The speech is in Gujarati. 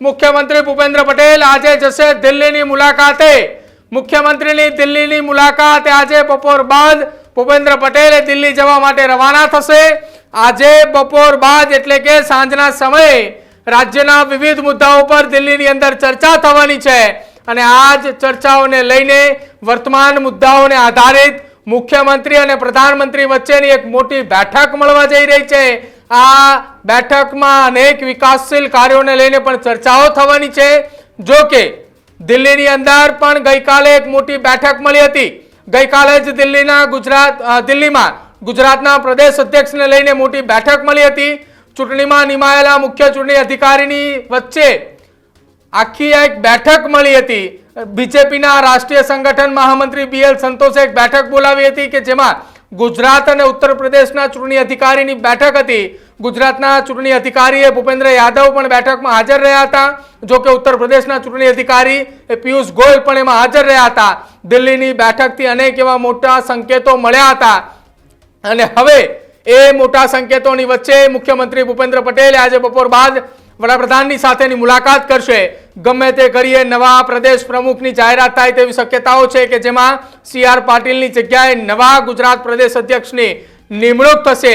મુખ્યમંત્રી ભૂપેન્દ્ર પટેલ આજે જશે દિલ્હીની મુલાકાતે. મુખ્યમંત્રીની દિલ્હીની મુલાકાતે આજે બપોર બાદ ભૂપેન્દ્ર પટેલ દિલ્હી જવા માટે રવાના થશે. આજે બપોર બાદ એટલે કે સાંજના સમયે રાજ્યના વિવિધ મુદ્દાઓ પર દિલ્હીની અંદર ચર્ચા થવાની છે અને આ જ ચર્ચાઓને લઈને વર્તમાન મુદ્દાઓને આધારિત મુખ્યમંત્રી અને પ્રધાનમંત્રી વચ્ચેની એક મોટી બેઠક મળવા જઈ રહી છે. આ બેઠકમાં અનેક વિકાસશીલ કાર્યોને લઈને પણ ચર્ચાઓ થવાની છે. જો કે, દિલ્હીની અંદર પણ ગઈકાલે એક મોટી બેઠક મળી હતી. ગઈકાલે જ દિલ્હીના ગુજરાત દિલ્હીમાં ગુજરાતના પ્રદેશ અધ્યક્ષને લઈને મોટી બેઠક મળી હતી. ચૂંટણીમાં નિમાયેલા મુખ્ય ચૂંટણી અધિકારીની વચ્ચે આખી એક બેઠક મળી હતી. બીજેપીના રાષ્ટ્રીય સંગઠન મહામંત્રી બીએલ સંતોષે એક બેઠક બોલાવી હતી કે જેમાં ગુજરાત અને ઉત્તર પ્રદેશના ચૂંટણી અધિકારીની બેઠક હતી. ગુજરાતના ચૂંટણી અધિકારીએ ભૂપેન્દ્ર યાદવ પણ બેઠકમાં હાજર રહ્યા હતા. જો કે ઉત્તર પ્રદેશના ચૂંટણી અધિકારી એ પિયુષ ગોયલ પણ એમાં હાજર રહ્યા હતા. દિલ્હીની બેઠકથી અનેક એવા મોટા સંકેતો મળ્યા હતા. અને હવે એ મોટા સંકેતોની વચ્ચે મુખ્યમંત્રી ભૂપેન્દ્ર પટેલે આજે બપોર બાદ વડાપ્રધાનની સાથેની મુલાકાત કરશે. ગમે તે કરીએ, નવા પ્રદેશ પ્રમુખની જાહેરાત થાય તેવી શક્યતાઓ છે કે જેમાં સી આર પાટીલની જગ્યાએ નવા ગુજરાત પ્રદેશ અધ્યક્ષની નિમણૂક થશે.